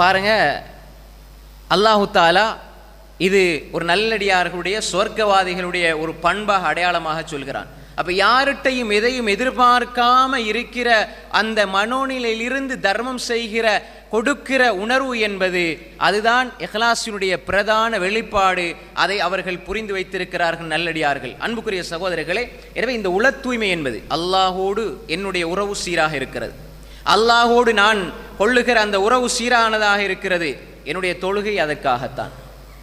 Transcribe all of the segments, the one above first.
பாருங்க அல்லாஹு தாலா இது ஒரு நல்லடியார்களுடைய சொர்க்கவாதிகளுடைய ஒரு பண்பாக அடையாளமாக சொல்கிறான். அப்போ யார்கிட்டையும் எதையும் எதிர்பார்க்காம இருக்கிற அந்த மனோநிலையிலிருந்து தர்மம் செய்கிற கொடுக்கிற உணர்வு என்பது அதுதான் எஹ்லாசினுடைய பிரதான வெளிப்பாடு. அதை அவர்கள் புரிந்து வைத்திருக்கிறார்கள் நல்லடியார்கள். அன்புக்குரிய சகோதரர்களே எனவே இந்த உள தூய்மை என்பது அல்லாஹோடு என்னுடைய உறவு சீராக இருக்கிறது. அல்லாஹோடு நான் கொள்ளுகிற அந்த உறவு சீரானதாக இருக்கிறது என்னுடைய தொழுகை அதற்காகத்தான்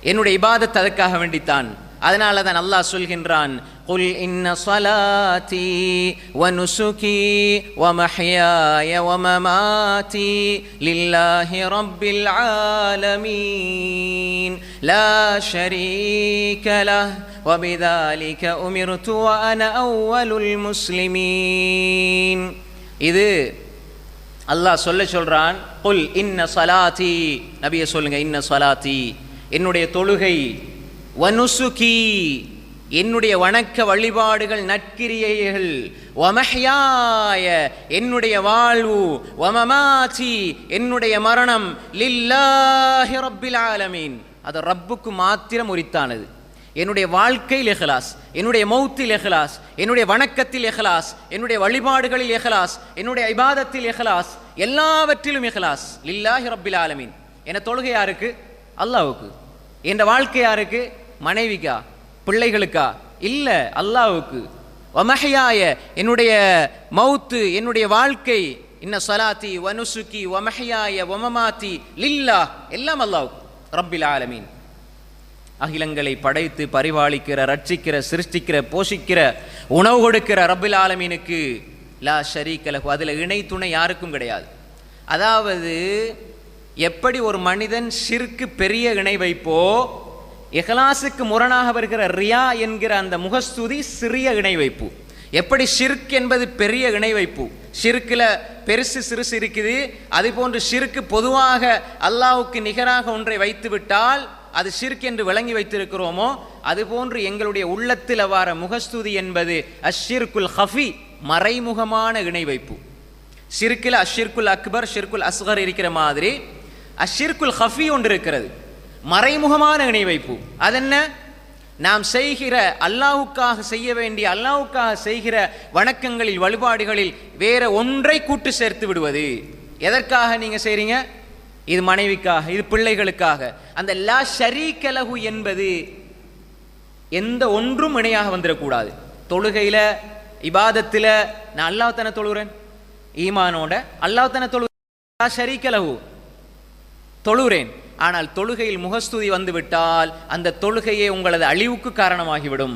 என்னுடைய இபாதத் அதற்காக வேண்டித்தான் அதனால தான் அல்லாஹ் சொல்கின்றான் قل إن صلاتي ونسكي ومحياي ومماتي لله رب العالمين لا شريك له وبذلك أمرت وأنا أول المسلمين இது அல்லாஹ் சொல்ல சொல்றான் புல் இன்ன சலாத்தி. நபியை சொல்லுங்க இன்ன சலாத்தி. என்னுடைய தொழுகை வனுசுகி. என்னுடைய வணக்க வழிபாடுகள் நற்கிரியைகள் வமஹ்யாய. என்னுடைய வாழ்வு வமமாச்சி என்னுடைய மரணம் லில்லாஹி ரப்பில் ஆலமீன். அது ரப்புக்கு மாத்திரம் உரித்தானது. என்னுடைய வாழ்க்கையில் எஹ்லாஸ் என்னுடைய மௌத்தில் எஹ்லாஸ் என்னுடைய வணக்கத்தில் எஹ்லாஸ் என்னுடைய வழிபாடுகளில் எஹ்லாஸ் என்னுடைய ஐபாதத்தில் எஹ்லாஸ் எல்லாவற்றிலும் இஹ்லாஸ். லில்லாஹி ரப்பில் ஆலமீன். என தொழுகை யாருக்கு? அல்லாவுக்கு என்ற வாழ்க்கை யாருக்கு? மனைவிக்கா? பிள்ளைகளுக்கா? இல்லை அல்லாவுக்கு ஒமஹையாய என்னுடைய மௌத்து என்னுடைய வாழ்க்கை. இன்ன சலாத்தி வனுசுக்கி ஒமஹையாய ஒமமாத்தி லில்லா எல்லாம் அல்லாவுக்கு ரப்பில் ஆலமீன். அகிலங்களை படைத்து பரிபாலிக்கிற ரட்சிக்கிற சிருஷ்டிக்கிற போஷிக்கிற உணவு கொடுக்கிற ரப்பில் ஆலமீனுக்கு லா ஷரீக்கலகு அதில் இணை துணை யாருக்கும் கிடையாது. அதாவது எப்படி ஒரு மனிதன் ஷிர்க்கு பெரிய இணை வைப்போ இஹ்லாஸுக்கு முரணாக வருகிற ரியா என்கிற அந்த முகஸ்துதி சிறிய இணை வைப்பு. எப்படி ஷிர்க் என்பது பெரிய இணை வைப்பு? ஷிர்க்கில் பெருசு சிறுசு இருக்குது. அது போன்று ஷிர்க்கு பொதுவாக அல்லாவுக்கு நிகராக ஒன்றை வைத்துவிட்டால் அது ஷிர்க் என்று விளங்கி வைத்திருக்கிறோமோ அதுபோன்று எங்களுடைய உள்ளத்தில் வார முகஸ்துதி என்பது அஷிர்குல் ஹஃபி. மறைமுகமான இணை வைப்பு ஷிர்கில் அஷிர்குல் அக்பர் ஷிர்குல் அஸ்கர் இருக்கிற மாதிரி அஷ்ஷிர்குல் ஹஃபி ஒன்று இருக்கிறது. மறைமுகமான இணை வைப்பு அதென்ன? நாம் செய்கிற அல்லாவுக்காக செய்ய வேண்டிய அல்லாவுக்காக செய்கிற வணக்கங்களில் வழிபாடுகளில் வேற ஒன்றை கூட்டு சேர்த்து விடுவது. எதற்காக நீங்க செய்கிறீங்க இது மனைவிக்காக இது பிள்ளைகளுக்காக. அந்த லா ஷரீக்கலகு என்பது எந்த ஒன்றும் இணையாக வந்துடக்கூடாது. தொழுகையில் இபாதத்தில் நான் அல்லாஹ் தொழுகிறேன்? ஈமானோட அல்லாஹ் தானே தொழு ஷரீக்கலகு தொழுகிறேன். ஆனால் தொழுகையில் முகஸ்துதி வந்துவிட்டால் அந்த தொழுகையே உங்களது அழிவுக்கு காரணமாகிவிடும்.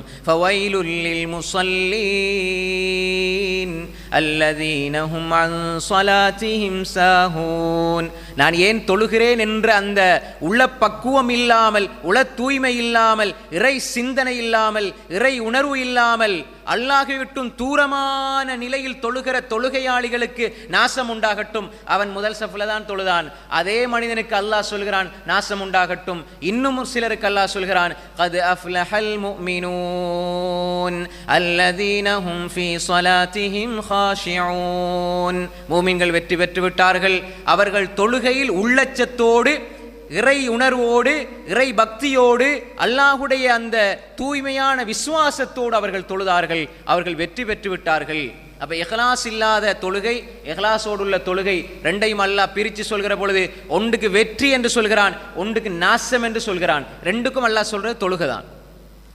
நான் ஏன் தொழுகிறேன் என்ற அந்த உள்ள பக்குவம் இல்லாமல் உள தூய்மை இல்லாமல் இறை சிந்தனை இல்லாமல் இறை உணர்வு இல்லாமல் அல்லாஹை விட்டும் தூரமான நிலையில் தொழுகிற தொழுகையாளிகளுக்கு நாசம் உண்டாகட்டும் அவன் முதல் சஃபில் தான் தொழுதான். அதே மனிதனுக்கு அல்லாஹ் சொல்கிறான் நாசம் உண்டாகட்டும் இன்னும் சிலருக்கு அல்லாஹ் சொல்கிறான் கது அஃப்லஹல் முஃமினூன் அல்லதீன ஹும் ஃபீ ஸலாத்திஹிம் ஹாஷியூன் மூமின்கள் வெற்றி பெற்று விட்டார்கள் அவர்கள் தொழுகையில் உள்ளச்சத்தோடு இறை உணர்வோடு இறை பக்தியோடு அல்லாஹுடைய அந்த தூய்மையான விசுவாசத்தோடு அவர்கள் தொழுதார்கள். அவர்கள் வெற்றி பெற்று விட்டார்கள். அப்ப எஹ்லாஸ் இல்லாத தொழுகை இஹ்லாஸோடுள்ள தொழுகை ரெண்டையும் அல்லாஹ் பிரித்து சொல்கிற பொழுது ஒன்றுக்கு வெற்றி என்று சொல்கிறான் ஒன்றுக்கு நாசம் என்று சொல்கிறான். ரெண்டுக்கும் அல்லாஹ் சொல்றது தொழுகை தான்.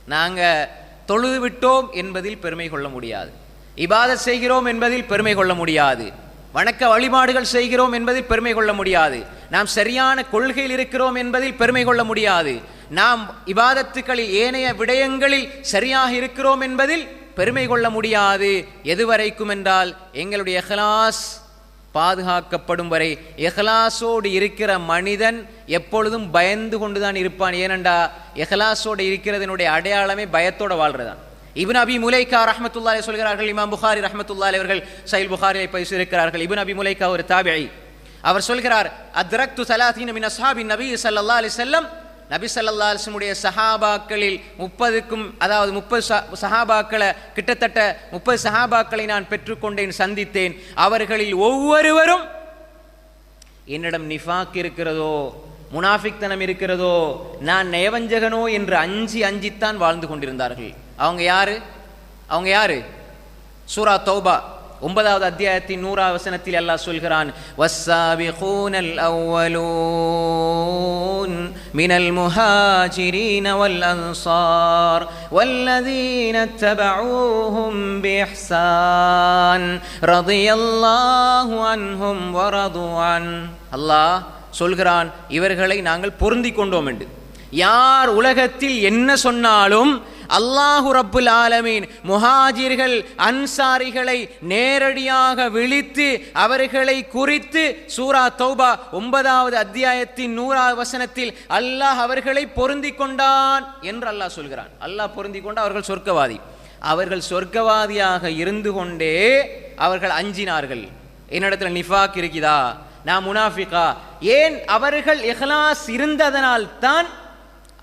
நாங்க தொழுது விட்டோம் என்பதில் பெருமை கொள்ள முடியாது. இபாதத் செய்கிறோம் என்பதில் பெருமை கொள்ள முடியாது. வணக்க வழிபாடுகள் செய்கிறோம் என்பதில் பெருமை கொள்ள முடியாது. நாம் சரியான கொள்கையில் இருக்கிறோம் என்பதில் பெருமை கொள்ள முடியாது. நாம் இபாதத்துக்களில் ஏனைய விடயங்களில் சரியாக இருக்கிறோம் என்பதில் பெருமை கொள்ள முடியாது. எதுவரைக்கும் என்றால் எங்களுடைய எஹ்லாஸ் பாதுகாக்கப்படும் வரை எஹ்லாஸோடு இருக்கிற மனிதன் எப்பொழுதும் பயந்து கொண்டுதான் இருப்பான். ஏனெண்டா எஹ்லாஸோடு இருக்கிறதனுடைய அடையாளமே பயத்தோட வாழ்றதான் இபின் அபி முலைக்கா ரஹமத்துல்லாலே சொல்கிறார்கள் இமாம் புகாரி ரஹமத்துல்லாலே அவர்கள் சைல் புகாரியை பேசியிருக்கிறார்கள் இபின் அபி முலைக்கா ஒரு தாபியை அவர் சொல்கிறார் அத்ரக்து சலாத்தீன் மின் அசாபி நபி சல்லா அலி செல்லம் நபி சல்லா அலைஹி சஹாபாக்களில் முப்பதுக்கும் அதாவது முப்பது சஹாபாக்களை கிட்டத்தட்ட முப்பது சஹாபாக்களை நான் பெற்றுக்கொண்டேன் சந்தித்தேன். அவர்களில் ஒவ்வொருவரும் என்னிடம் நிஃபாக் இருக்கிறதோ முனாஃபிக்தனம் இருக்கிறதோ நான் நயவஞ்சகனோ என்று அஞ்சி அஞ்சித்தான் வாழ்ந்து கொண்டிருந்தார்கள். அவங்க யாரு அவங்க யாரு சூரா தௌபா ஒன்பதாவது அத்தியாயத்தின் நூறாவது வசனத்தில் அல்லாஹ் சொல்கிறான் வஸ்ஸாபிகூனல் அவ்வலூன் மினல் முஹாஜிரீன வல் அன்சார் والذين اتبعوهم بإحسان رضي الله عنهم ورضوا عنه அல்லாஹ் சொல்கிறான் இவர்களை நாங்கள் பொருந்திக் கொண்டோம் என்று யார் உலகத்தில் என்ன சொன்னாலும் அல்லாஹு ரப்புல் ஆலமீன் முஹாஜிர்கள் அன்சாரிகளை நேரடியாக விழித்து அவர்களை குறித்து சூரா தௌபா ஒன்பதாவது அத்தியாயத்தின் நூறாவது வசனத்தில் அல்லாஹ் அவர்களை பொருந்தி கொண்டான் என்று அல்லாஹ் சொல்கிறான். அல்லாஹ் பொருந்தி கொண்டு அவர்கள் சொர்க்கவாதி. அவர்கள் சொர்க்கவாதியாக இருந்து கொண்டே அவர்கள் அஞ்சினார்கள். என்னிடத்துல நிஃபாக் இருக்குதா? நான் முனாஃபிகா. ஏன் அவர்கள் இஹ்லாஸ் இருந்ததனால் தான்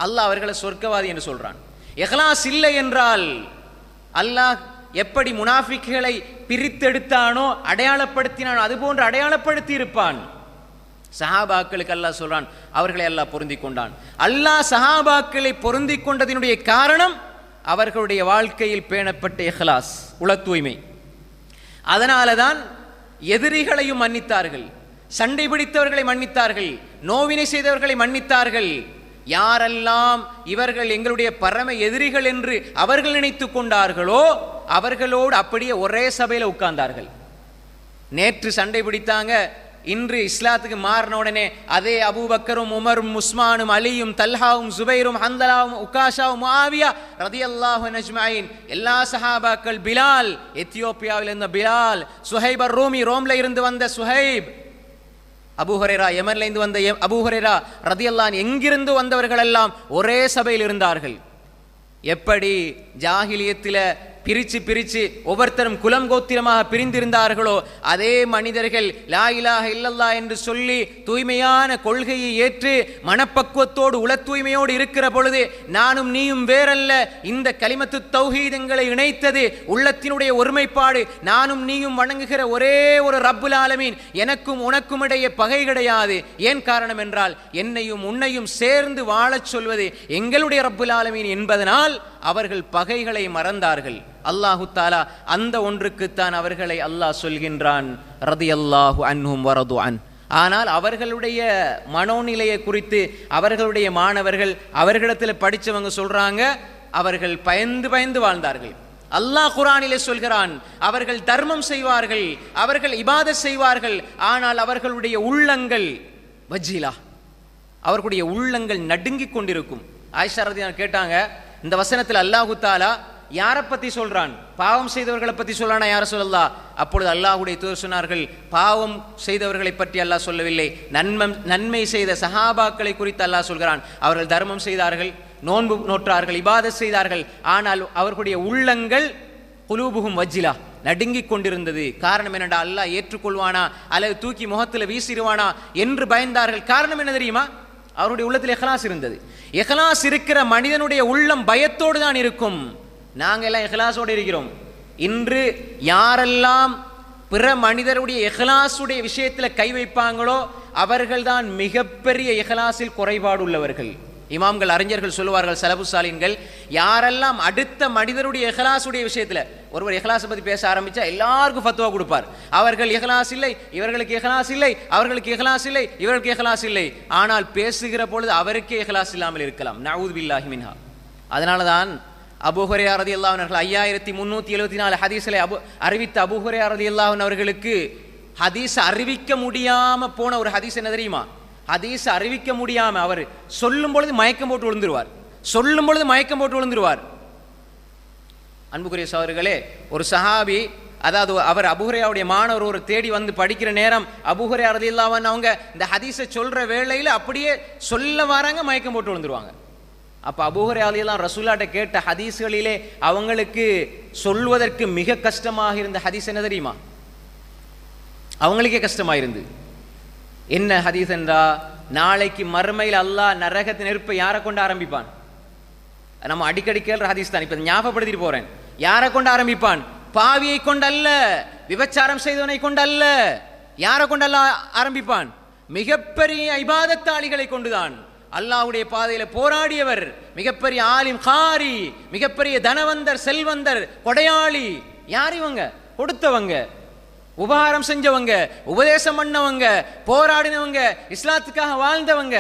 அல்லாஹ் அவர்களை சொர்க்கவாதி என்று சொல்றான். இஹ்லாஸ் இல்லை என்றால் அல்லாஹ் எப்படி முனாஃபிக்குகளை பிரித்தெடுத்தானோ அடையாளப்படுத்தினானோ அதுபோன்று அடையாளப்படுத்தி இருப்பான் சஹாபாக்களுக்கு அல்லாஹ் சொல்றான் அவர்களை அல்லாஹ் பொருந்தி கொண்டான். அல்லாஹ் சஹாபாக்களை பொருந்தி கொண்டதினுடைய காரணம் அவர்களுடைய வாழ்க்கையில் பேணப்பட்ட இஹ்லாஸ் உள தூய்மை அதனால தான் எதிரிகளையும் மன்னித்தார்கள் சண்டை பிடித்தவர்களை மன்னித்தார்கள் நோவினை செய்தவர்களை மன்னித்தார்கள். யாரெல்லாம் இவர்கள் எங்களுடைய பரம எதிரிகள் என்று அவர்கள் நினைத்து கொண்டார்களோ அவர்களோடு அப்படியே ஒரே சபையில் உட்கார்ந்தார்கள். நேற்று சண்டை பிடித்தாங்க. இன்று இஸ்லாத்துக்கு மாறின உடனே அதே அபூபக்கரும் உமரும் உஸ்மானும் அலியும் தல்ஹாவும் சுபைரும் ஹந்தலாவும் உக்காஷாவும் ஆவியா ரதியல்லாஹு நஜ்மாயின் எல்லா சஹாபாக்கள் பிலால் எத்தியோப்பியாவில் இருந்த பிலால் சுஹைபர் ரூமி ரோம்ல இருந்து வந்த சுஹைப் அபூஹரேரா யமன்ல வந்த எம்- அபூஹரேரா ரதியல்லான் எங்கிருந்து வந்தவர்கள் எல்லாம் ஒரே சபையில் இருந்தார்கள். எப்படி ஜாகிலியத்தில் பிரிச்சு பிரிச்சு ஒவ்வொருத்தரும் குலம் கோத்திரமாக பிரிந்திருந்தார்களோ அதே மனிதர்கள் லா இலாக இல்லல்லா என்று சொல்லி தூய்மையான கொள்கையை ஏற்று மனப்பக்குவத்தோடு உள தூய்மையோடு இருக்கிற பொழுது நானும் நீயும் வேறல்ல. இந்த களிமத்து தௌஹீதங்களை இணைத்தது உள்ளத்தினுடைய ஒருமைப்பாடு. நானும் நீயும் வணங்குகிற ஒரே ஒரு ரப்புல் ஆலமீன். எனக்கும் உனக்கும் இடையே பகை கிடையாது. ஏன் காரணம் என்றால் என்னையும் உன்னையும் சேர்ந்து வாழச் சொல்வது எங்களுடைய ரப்புல் ஆலமீன் என்பதனால் அவர்கள் பகைகளை மறந்தார்கள். அல்லாஹு தாலா அந்த ஒன்றுக்குத்தான் அவர்களை அல்லாஹ் சொல்கின்றான். ரதி அல்லாஹு அன்ஹும் வரது அன் ஆனால் அவர்களுடைய மனோநிலையை குறித்து அவர்களுடைய மாணவர்கள் அவர்களிடத்தில் படிச்சவங்க சொல்றாங்க அவர்கள் பயந்து பயந்து வாழ்ந்தார்கள். அல்லாஹ் குரானிலே சொல்கிறான் அவர்கள் தர்மம் செய்வார்கள் அவர்கள் இபாத செய்வார்கள் ஆனால் அவர்களுடைய உள்ளங்கள் வஜ்ஜிலா அவர்களுடைய உள்ளங்கள் நடுங்கிக் கொண்டிருக்கும். ஆயிஷா ரதியான் கேட்டாங்க இந்த வசனத்தில் அல்லாஹு தாலா யாரை பத்தி சொல்றான்? பாவம் செய்தவர்களை பத்தி சொல்லானா யாரை சொல்லலா அப்பொழுது அல்லாஹுடைய தூர் சொன்னார்கள் பாவம் செய்தவர்களை பற்றி அல்லாஹ் சொல்லவில்லை. நன்மம் நன்மை செய்த சஹாபாக்களை குறித்து அல்லாஹ் சொல்கிறான். அவர்கள் தர்மம் செய்தார்கள் நோன்பு நோற்றார்கள் இபாத செய்தார்கள். ஆனால் அவர்களுடைய உள்ளங்கள் குலூபுகும் வஜ்ஜிலா நடுங்கிக் கொண்டிருந்தது. காரணம் என்னடா? அல்லாஹ் ஏற்றுக்கொள்வானா? அல்லது தூக்கி முகத்தில் வீசிடுவானா? என்று பயந்தார்கள். காரணம் என்ன தெரியுமா? அவருடைய உள்ளத்தில் எஹ்லாஸ் இருந்தது. எஹ்லாஸ் இருக்கிற மனிதனுடைய உள்ளம் பயத்தோடு தான் இருக்கும். நாங்கள் எல்லாம் எஹ்லாஸோடு இருக்கிறோம். இன்று யாரெல்லாம் பிற மனிதருடைய எஹ்லாஸுடைய விஷயத்தில் கை வைப்பாங்களோ அவர்கள்தான் மிகப்பெரிய எஹ்லாஸில் குறைபாடு உள்ளவர்கள். இமாம்கள் அறிஞர்கள் சொல்லுவார்கள் சலபு சாலின்கள் யாரெல்லாம் அடுத்த மனிதருடைய எஹலாசுடைய விஷயத்துல ஒருவர் இஹ்லாஸை பத்தி பேச ஆரம்பிச்சா எல்லாருக்கும் ஃபத்துவா கொடுப்பார். அவர்கள் எஹலாஸ் இல்லை இவர்களுக்கு எஹலாஸ் இல்லை அவர்களுக்கு எஹலாஸ் இல்லை இவர்களுக்கு எஹலாஸ் இல்லை. ஆனால் பேசுகிற பொழுது அவருக்கே எஹலாஸ் இல்லாமல் இருக்கலாம். நவுத் பில்லாஹி மின்ஹா. அதனால தான் அபுஹரே அரதி அல்லாஹர்கள் ஐயாயிரத்தி முந்நூற்றி எழுபத்தி நாலு ஹதீஸில் அபு அறிவித்த அபுஹரே அரதி அல்லாஹன் அவர்களுக்கு ஹதீஸ் அறிவிக்க முடியாம போன ஒரு ஹதீஸ் என்ன தெரியுமா? ஹதீஸ் அறிவிக்க முடியாமல் அவர் சொல்லும் பொழுது மயக்கம் போட்டு விழுந்துருவார். சொல்லும் பொழுது மயக்கம் போட்டு விழுந்துருவார். அன்புக்குரிய சகோதரர்களே ஒரு சஹாபி அதாவது அவர் அபுஹரையாவுடைய மாணவர் ஒரு தேடி வந்து படிக்கிற நேரம் அபுஹரை அறுதி இல்லாமல் அவங்க இந்த ஹதீஸை சொல்கிற வேளையில் அப்படியே சொல்ல வராங்க மயக்கம் போட்டு விழுந்துருவாங்க. அப்போ அபூஹரை அலியெல்லாம் ரசூலாட்ட கேட்ட ஹதீஸ்களிலே அவங்களுக்கு சொல்வதற்கு மிக கஷ்டமாக இருந்த ஹதீஸ் என்ன தெரியுமா? அவங்களுக்கே கஷ்டமாக இருந்தது என்ன ஹதீஸ் என்றா நாளைக்கு மறுமையில் அல்லாஹ் நரகத்தின் நெருப்பை யாரை கொண்டு ஆரம்பிப்பான்? நம்ம அடிக்கடி கேள்ற ஹதீஸ் தான். இப்போ ஞாபகப்படுத்திட்டு போகிறேன் யாரை கொண்டு ஆரம்பிப்பான்? பாவியை கொண்டல்ல விபச்சாரம் செய்தவனை கொண்டல்ல யாரை கொண்டல்ல ஆரம்பிப்பான்? மிகப்பெரிய ஐபாதத்தாளிகளை கொண்டுதான் அல்லாஹ்வுடைய பாதையில் போராடியவர் மிகப்பெரிய ஆலிம் காரி மிகப்பெரிய தனவந்தர் செல்வந்தர் கொடையாளி யார் இவங்க? கொடுத்தவங்க. உபகாரம் செஞ்சவங்க உபதேசம் பண்ணவங்க போராடினவங்க இஸ்லாத்துக்காக வாழ்ந்தவங்க.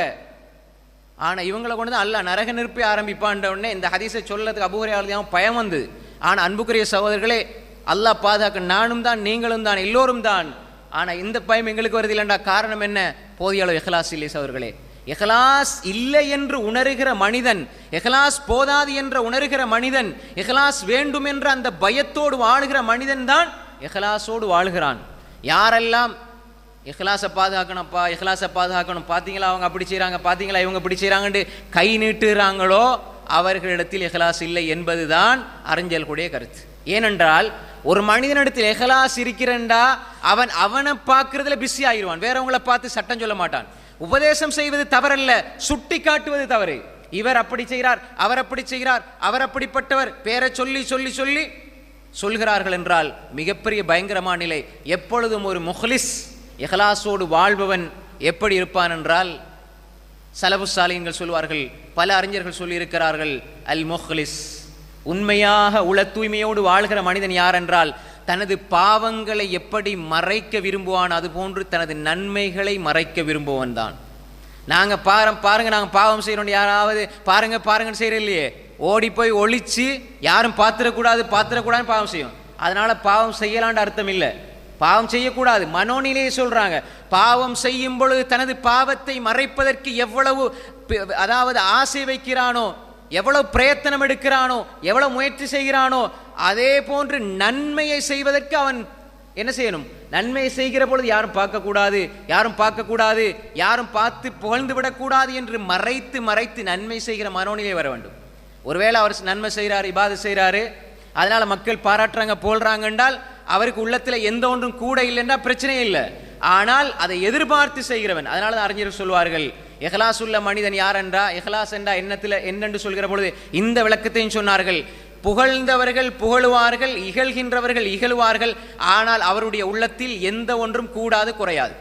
ஆனா இவங்களை கொண்டு தான் அல்லாஹ் நரக நெருப்பி ஆரம்பிப்பான்ற உடனே இந்த ஹதீஸை சொல்லதுக்கு அபூரையாளதையும் பயம் வந்து ஆனா அன்புக்குரிய சகோதரர்களே அல்லாஹ் பாதுகாக்க நானும் தான் நீங்களும் தான் எல்லோரும் தான். ஆனா இந்த பயம் எங்களுக்கு வருது இல்லைண்டா காரணம் என்ன? போதிய அளவு இஹ்லாஸ் இல்லை சகோதர்களே இஹ்லாஸ் இல்லை என்று உணர்கிற மனிதன் இஹ்லாஸ் போதாது என்ற உணர்கிற மனிதன் இஹ்லாஸ் வேண்டும் என்ற அந்த பயத்தோடு வாழுகிற மனிதன் தான் இஹ்லாஸோடு வாழ்கிறான். யாரெல்லாம் இஹ்லாஸை பாதுகாக்கணும்ப்பா இஹ்லாஸை பாதுகாக்கணும் பார்த்தீங்களா அவங்க அப்படி செய்கிறாங்க பார்த்தீங்களா இவங்க இப்படி செய்கிறாங்கன்ட்டு கை நீட்டுறாங்களோ அவர்களிடத்தில் இஹ்லாஸ் இல்லை என்பதுதான் அறிஞர்களுடைய கருத்து. ஏனென்றால் ஒரு மனிதனிடத்தில் எஹலாஸ் இருக்கிறண்டா அவன் அவனை பார்க்கறதுல பிஸி ஆயிடுவான் வேறவங்களை பார்த்து சட்டம் சொல்ல மாட்டான். உபதேசம் செய்வது தவறல்ல சுட்டி காட்டுவது தவறு. இவர் அப்படி செய்கிறார் அவர் அப்படி செய்கிறார் அவர் அப்படிப்பட்டவர். பேரை சொல்லி சொல்லி சொல்லி சொல்கிறார்கள் என்றால் மிகப்பெரிய பயங்கரமான நிலை. எப்பொழுதும் ஒரு முஹ்லிஸ் இஹ்லாஸோடு வாழ்பவன் எப்படி இருப்பான் என்றால் சலபு சாலியங்கள் சொல்வார்கள் பல அறிஞர்கள் சொல்லியிருக்கிறார்கள் அல் முஹ்லிஸ் உண்மையாக உள தூய்மையோடு வாழ்கிற மனிதன் யார் என்றால் தனது பாவங்களை எப்படி மறைக்க விரும்புவான் அதுபோன்று தனது நன்மைகளை மறைக்க விரும்புவன் தான். நாங்கள் பாரம் பாருங்கள் நாங்கள் பாவம் செய்கிறோம் யாராவது பாருங்க பாருங்கன்னு செய்கிற இல்லையே ஓடி போய் ஒளிச்சு யாரும் பார்த்துடக்கூடாது பார்த்துடக்கூடாதுன்னு பாவம் செய்யும். அதனால் பாவம் செய்யலான்ற அர்த்தம் இல்லை. பாவம் செய்யக்கூடாது. மனோநிலையை சொல்கிறாங்க பாவம் செய்யும் பொழுது தனது பாவத்தை மறைப்பதற்கு எவ்வளவு அதாவது ஆசை வைக்கிறானோ எவ்வளவு பிரயத்தனம் எடுக்கிறானோ எவ்வளவு முயற்சி செய்கிறானோ அதே போன்று நன்மையை செய்வதற்கு அவன் என்ன செய்யணும்? நன்மை செய்கிற பொழுது யாரும் பார்க்கக்கூடாது யாரும் பார்க்கக்கூடாது யாரும் பார்த்து புகழ்ந்து விடக்கூடாது என்று மறைத்து மறைத்து நன்மை செய்கிற மனோநிலை வர வேண்டும். ஒருவேளை அவர் நன்மை செய்கிறாரு இபாது செய்கிறாரு அதனால் மக்கள் பாராட்டுறாங்க போல்றாங்க என்றால் அவருக்கு உள்ளத்தில் எந்த ஒன்றும் கூட இல்லைன்னா பிரச்சனையே இல்லை. ஆனால் அதை எதிர்பார்த்து செய்கிறவன் அதனால தான் அறிஞர்கள் சொல்வார்கள் இஹ்லாஸ் உள்ள மனிதன் யார் என்றா? இஹ்லாஸ் என்றா எண்ணத்தில் என்னென்று சொல்கிற பொழுது இந்த விளக்கத்தையும் சொன்னார்கள் புகழ்ந்தவர்கள் புகழுவார்கள் இகழ்கின்றவர்கள் இகழுவார்கள் ஆனால் அவருடைய உள்ளத்தில் எந்த ஒன்றும் கூடாது குறையாது.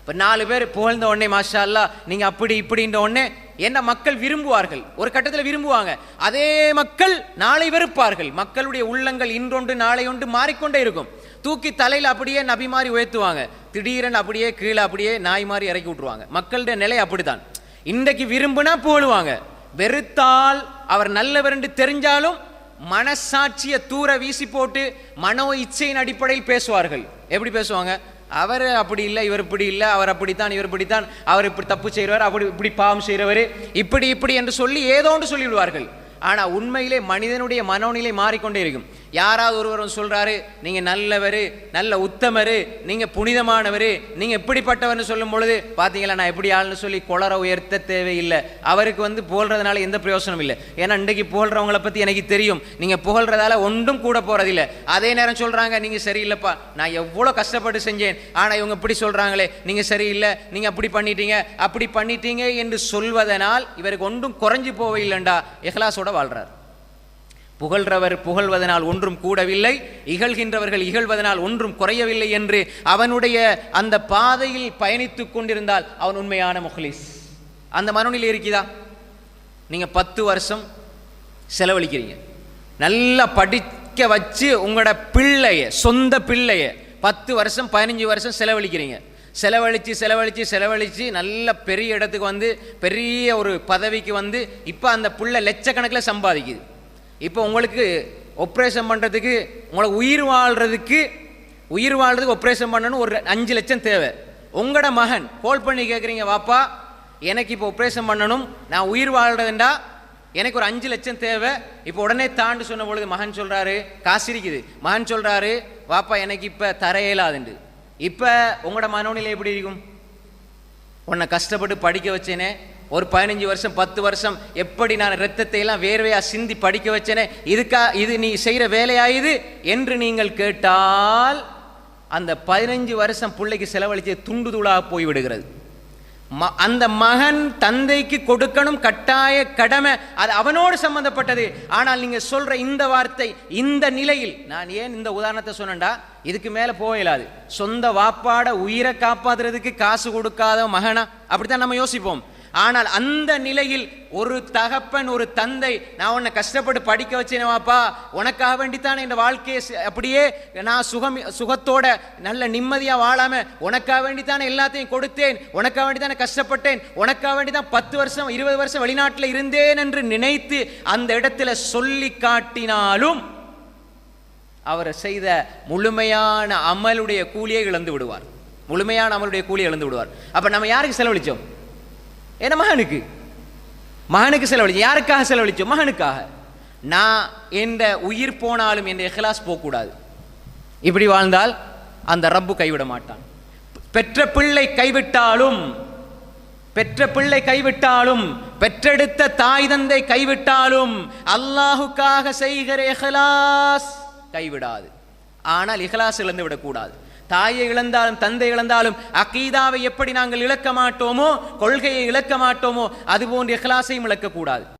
இப்போ நாலு பேர் புகழ்ந்த உடனே மாஷா அல்லா நீங்கள் அப்படி இப்படின்ற உடனே என்ன மக்கள் விரும்புவார்கள்? ஒரு கட்டத்தில் விரும்புவாங்க. அதே மக்கள் நாளை வெறுப்பார்கள். மக்களுடைய உள்ளங்கள் இன்றொன்று நாளை ஒன்று மாறிக்கொண்டே இருக்கும். தூக்கி தலையில் அப்படியே நபி மாதிரி உயர்த்துவாங்க. திடீரென அப்படியே கீழே அப்படியே நாய் மாதிரி இறக்கி விட்ருவாங்க மக்களுடைய நிலை அப்படிதான் இன்றைக்கு விரும்புனா புகழுவாங்க. வெறுத்தால் அவர் நல்லவர் என்று தெரிஞ்சாலும் மனசாட்சியை தூர வீசி போட்டு மனோ இச்சையின் அடிப்படையில் பேசுவார்கள். எப்படி பேசுவாங்க? அவர் அப்படி இல்லை இவர் இப்படி இல்லை அவர் அப்படித்தான் இவர் இப்படித்தான் அவர் இப்படி தப்பு செய்கிறவர் அப்படி இப்படி பாவம் செய்கிறவர் இப்படி இப்படி என்று சொல்லி ஏதோ ஒன்று சொல்லிவிடுவார்கள். ஆனால் உண்மையிலே மனிதனுடைய மனோநிலை மாறிக்கொண்டே இருக்கும். யாராவது ஒருவரும் சொல்கிறாரு நீங்கள் நல்லவர் நல்ல உத்தமர் நீங்கள் புனிதமானவர் நீங்கள் எப்படிப்பட்டவர்னு சொல்லும் பொழுது பார்த்தீங்களா நான் எப்படி ஆள்னு சொல்லி குளற உயர்த்த தேவையில்லை. அவருக்கு வந்து புகழ்றதுனால எந்த பிரயோசனம் இல்லை. ஏன்னா இன்றைக்கு புகழ்றவங்கள பற்றி எனக்கு தெரியும். நீங்கள் புகழ்றதால ஒன்றும் கூட போகிறதில்ல அதே நேரம் சொல்கிறாங்க நீங்கள் சரியில்லைப்பா. நான் எவ்வளோ கஷ்டப்பட்டு செஞ்சேன். ஆனால் இவங்க இப்படி சொல்கிறாங்களே நீங்கள் சரியில்லை. நீங்கள் அப்படி பண்ணிட்டீங்க. அப்படி பண்ணிட்டீங்க என்று சொல்வதனால் இவருக்கு ஒன்றும் குறைஞ்சு எஹ்லாஸோட இஹ்லாஸோட வாழ்றார். புகழ்றவர் புகழ்வதனால் ஒன்றும் கூடவில்லை இகழ்கின்றவர்கள் இகழ்வதனால் ஒன்றும் குறையவில்லை என்று அவனுடைய அந்த பாதையில் பயணித்துக் கொண்டிருந்தால் அவன் உண்மையான முஹ்லிஸ். அந்த மனநிலை இருக்குதா? நீங்க பத்து வருஷம் செலவழிக்கிறீங்க. நல்லா படிக்க வச்சு உங்களோட பிள்ளைய சொந்த பிள்ளைய பத்து வருஷம் பதினஞ்சு வருஷம் செலவழிக்கிறீங்க. செலவழித்து செலவழித்து செலவழித்து நல்ல பெரிய இடத்துக்கு வந்து பெரிய ஒரு பதவிக்கு வந்து இப்போ அந்த புள்ள லட்சக்கணக்கில் சம்பாதிக்குது. இப்போ உங்களுக்கு ஆப்ரேஷன் பண்ணுறதுக்கு உங்களை உயிர் வாழ்கிறதுக்கு உயிர் வாழ்கிறதுக்கு ஆப்ரேஷன் பண்ணணும் ஒரு அஞ்சு லட்சம் தேவை. உங்களோட மகன் கால் பண்ணி கேட்குறீங்க வாப்பா எனக்கு இப்போ ஆப்ரேஷன் பண்ணணும் நான் உயிர் வாழ்கிறதுண்டா எனக்கு ஒரு அஞ்சு லட்சம் தேவை. இப்போ உடனே தாண்டு சொன்ன பொழுது மகன் சொல்கிறாரு காசு இருக்குது மகன் சொல்கிறாரு வாப்பா எனக்கு இப்போ தர இயலாதுண்டு இப்போ உங்களோட மனோநிலை எப்படி இருக்கும்? உன்னை கஷ்டப்பட்டு படிக்க வச்சேனே ஒரு பதினஞ்சு வருஷம் பத்து வருஷம் எப்படி நான் ரத்தத்தை எல்லாம் வேர்வையாக சிந்தி படிக்க வச்சேனே இதுக்கா இது நீ செய்கிற வேலையாயுது என்று நீங்கள் கேட்டால் அந்த பதினஞ்சு வருஷம் பிள்ளைக்கு செலவழித்து துண்டு தூளாக போய்விடுகிறது. ம- அந்த மகன் தந்தைக்கு கொடுக்கணும் கட்டாய கடமை அது அவனோடு சம்பந்தப்பட்டது. ஆனால் நீங்கள் சொல்கிற இந்த வார்த்தை இந்த நிலையில் நான் ஏன் இந்த உதாரணத்தை சொன்னேன்டா? இதுக்கு மேலே போயிடாது சொந்த வாப்பாட உயிரை காப்பாத்துறதுக்கு காசு கொடுக்காத மகனா? அப்படித்தான் நம்ம யோசிப்போம். ஆனால் அந்த நிலையில் ஒரு தகப்பன் ஒரு தந்தை நான் உன்னை கஷ்டப்பட்டு படிக்க வச்சேனவாப்பா உனக்காக வேண்டித்தான் இந்த வாழ்க்கையை அப்படியே நான் சுகம் சுகத்தோட நல்ல நிம்மதியாக வாழாம உனக்காக வேண்டித்தானே எல்லாத்தையும் கொடுத்தேன் உனக்காக வேண்டி தானே கஷ்டப்பட்டேன் உனக்காக வேண்டி தான் பத்து வருஷம் இருபது வருஷம் வெளிநாட்டில் இருந்தேன் என்று நினைத்து அந்த இடத்துல சொல்லி காட்டினாலும் அவர் செய்த முழுமையான அமலுடைய கூலியை இழந்து விடுவார். முழுமையான அமலுடைய கூலியை இழந்து விடுவார். அப்போ நம்ம யாருக்கு செலவழிச்சோம்? என்ன மகனுக்கு? மகனுக்கு செலவழிச்சோம். யாருக்காக செலவழிச்சோம்? மகனுக்காக. நான் என்ற உயிர் போனாலும் என்ற இஹ்லாஸ் போகக்கூடாது. இப்படி வாழ்ந்தால் அந்த ரப்பு கைவிட மாட்டான். பெற்ற பிள்ளை கைவிட்டாலும் பெற்ற பிள்ளை கைவிட்டாலும் பெற்றெடுத்த தாய் தந்தை கைவிட்டாலும் அல்லாஹுக்காக செய்கிற இஹ்லாஸ் கைவிடாது. ஆனால் இஹ்லாஸ் இழந்து விடக்கூடாது. தாயை இழந்தாலும் தந்தை இழந்தாலும் அகீதாவை எப்படி நாங்கள் இழக்க மாட்டோமோ கொள்கையை இழக்க மாட்டோமோ அதுபோன்று இஹ்லாஸையும் இழக்கக்கூடாது.